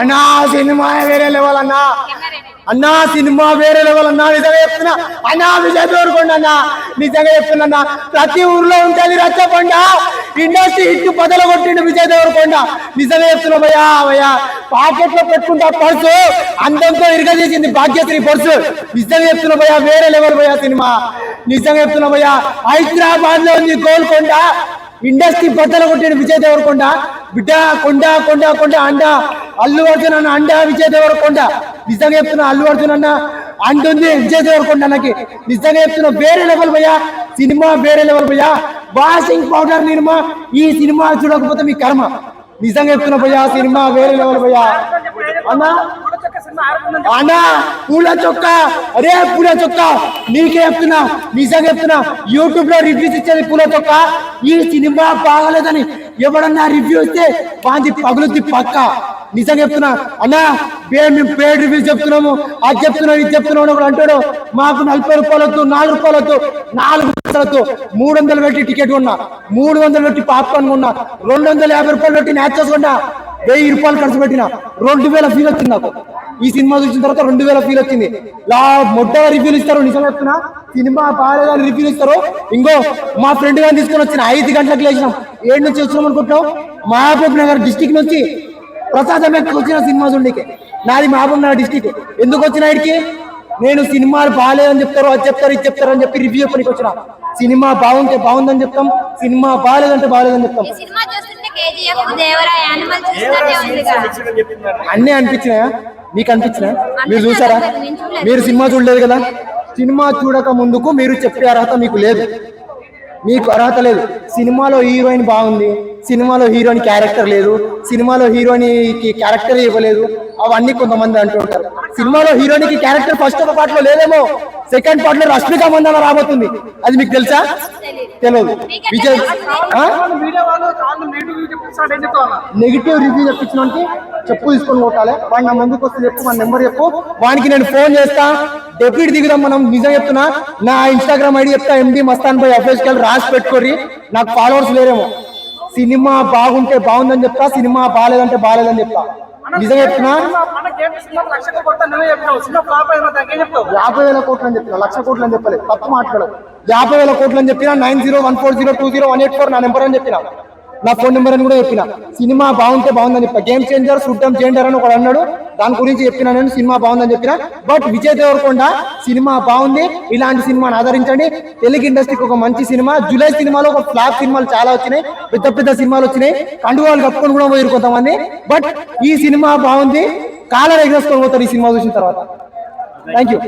అన్నా సినిమా వేరే లెవెల్ అన్నా. అన్నా సినిమా వేరే లెవెల్ అన్నా. నిజంగా చెప్తున్నా. అన్నా విజయ్ దేవరకొండ అన్నా. నిజంగా చెప్తున్నా ప్రతి ఊర్లో ఉంటుంది రచ్చకొండ ఇండస్ట్రీ హిట్ పదల కొట్టిండు విజయ్ దేవరకొండ నిజంగా చెప్తున్నా భయ్యా భయ్యా. పాకెట్లో పెట్టుకుంటా పర్సు. అందంతో ఇరగదీసింది భాగ్యశ్రీ పర్సు. నిజంగా చెప్తున్నా భయ్యా వేరే లెవెల్ భయ్యా సినిమా. నిజంగా చెప్తున్నా భయ్యా హైదరాబాద్లో ఉంది గోల్కొండ. ఇండస్ట్రీ బద్దలు కొట్టిన విజయ్ దేవరకొండ బిడ్డ కొండ కొండ కొండ అండ. అల్లు అర్జున్ అన్న అండ విజయ్ దేవరకొండ నిజంగా చెప్తున్నా అల్లు అర్జున్ అన్న అంటుంది విజయ్ దేవరకొండ అన్నకి. నిజంగా చెప్తున్నా వేరే లెవెల్ భయ్యా సినిమా వేరే లెవెల్ భయ్యా వాషింగ్ పౌడర్ నిర్మా ఈ సినిమా చూడకపోతే మీ కర్మ. నిజంగా చెప్తున్నా భయ్యా సినిమా వేరే లెవెల్ భయ్యా అన్నా? అన్నా పూల చొక్క. అరే పూల చొక్క. నీకే చెప్తున్నా నిజంగా చెప్తున్నా. యూట్యూబ్లో రివ్యూస్ ఇచ్చేది పూల చొక్క. ఈ సినిమా బాగలేదని ఎవడన్నా రివ్యూ ఇస్తే వాంది పగులుద్ది పక్క. నిజంగా చెప్తున్నా. అన్నా మేము పేడ్ రివ్యూ చెప్తున్నాము. అది చెప్తున్నాం ఇది చెప్తున్నాం కూడా అంటాడు. మాకు నలభై రూపాయలు వద్దు నాలుగు రూపాయలు వద్దు నాలుగు వద్దు మూడు వందలు పెట్టి టికెట్ కొన్నా మూడు వందలు పెట్టి పాప్కార్న్ కొన్నా రెండు వందల యాభై రూపాయలు పెట్టి న్యాచ్ కొన్నా వెయ్యి రూపాయలు ఖర్చు పెట్టిన రెండు వేల ఫీల్ వచ్చింది నాకు. ఈ సినిమా చూసిన తర్వాత రెండు వేల ఫీల్ వచ్చింది. లా మొట్టగా రివ్యూలు ఇస్తారు నిజం చెప్తున్నా. సినిమా బాగాలేదని రివ్యూలు ఇస్తారు. ఇంకో మా ఫ్రెండ్ గారిని తీసుకొని వచ్చిన ఐదు గంటలకు లేచినాం. ఏడు నుంచి వచ్చినాం అనుకుంటున్నాం మహబూబ్ నగర్ డిస్టిక్ నుంచి ప్రసాదం ఎక్కడికి వచ్చిన సినిమా చూడడానికి నాది మహబూబ్ నగర్ డిస్టిక్ ఎందుకు వచ్చిన ఇడికి నేను సినిమాలు బాగాలేదని చెప్తారు అది చెప్తారు ఇది చెప్తారు అని చెప్పి రివ్యూ చెప్పడానికి వచ్చిన. సినిమా బాగుంటే బాగుందని చెప్తాం సినిమా బాగాలేదంటే బాగాలేదని చెప్తాం. ఈ సినిమా చూస్తుంటే కేజీఎఫ్ దేవరా యానిమల్ చూసినట్టే ఉందిగా అన్నీ అనిపించినాయా? మీకు అనిపించినాయా మీరు చూసారా? మీరు సినిమా చూడలేదు కదా? సినిమా చూడక ముందుకు మీరు చెప్పే అర్హత మీకు లేదు. మీకు అర్హత లేదు. సినిమాలో హీరోయిన్ బాగుంది సినిమాలో హీరోయిన్ క్యారెక్టర్ లేదు సినిమాలో హీరోయిన్కి క్యారెక్టర్ ఇవ్వలేదు. అవన్నీ కొంతమంది అంటుంటారు సినిమాలో హీరోయిన్కి క్యారెక్టర్ ఫస్ట్ ఒక పార్ట్లో లేదేమో సెకండ్ పార్ట్లో రష్మిక మందన రాబోతుంది. అది మీకు తెలుసా? తెలియదు. విజయ్ నెగిటివ్ రివ్యూ చెప్పించినంటే చెప్పు తీసుకొని కొట్టాలి వాడు నా ముందుకు వస్తే చెప్పు మన నెంబర్ చెప్పు. వానికి నేను ఫోన్ చేస్తా. డెప్యూట్ దిగుదాం మనం నిజం చెప్తున్నా. నా ఇన్స్టాగ్రామ్ ఐడి చెప్తా ఎండి మస్తాన్ బై అఫీషియల్ రాసి పెట్టుకోరి నాకు ఫాలోవర్స్ లేరేమో. సినిమా బాగుంటే బాగుందని చెప్తా సినిమా బాగాలేదంటే బాగాలేదని చెప్తా. నిజం చెప్తున్నా? యాభై వేల కోట్లు అని చెప్పిన లక్ష కోట్లు అని చెప్పలేదు తప్పు మాట్లాడదు యాభై వేల కోట్లు అని చెప్పిన nine zero one four zero two zero one eight four నా నెంబర్ అని చెప్పిన. నా ఫోన్ నెంబర్ అని కూడా చెప్పిన. సినిమా బాగుంటే బాగుందని చెప్పిన గేమ్ చేంజర్ శుద్ధం చేంజర్ అని ఒకడు అన్నాడు. దాని గురించి చెప్పిన నేను సినిమా బాగుందని చెప్పిన. బట్ విజయ్ దేవరకొండ సినిమా బాగుంది. ఇలాంటి సినిమాని ఆదరించండి. తెలుగు ఇండస్ట్రీకి ఒక మంచి సినిమా. జూలై సినిమాలో ఒక ఫ్లాప్ సినిమాలు చాలా వచ్చినాయి. పెద్ద పెద్ద సినిమాలు వచ్చినాయి. కండువాలు కప్పుకొని కూడా పోయారు కొంతమంది. బట్ ఈ సినిమా బాగుంది. కాలర్ ఎగరేసుకొని పోతారు ఈ సినిమా చూసిన తర్వాత. Thank you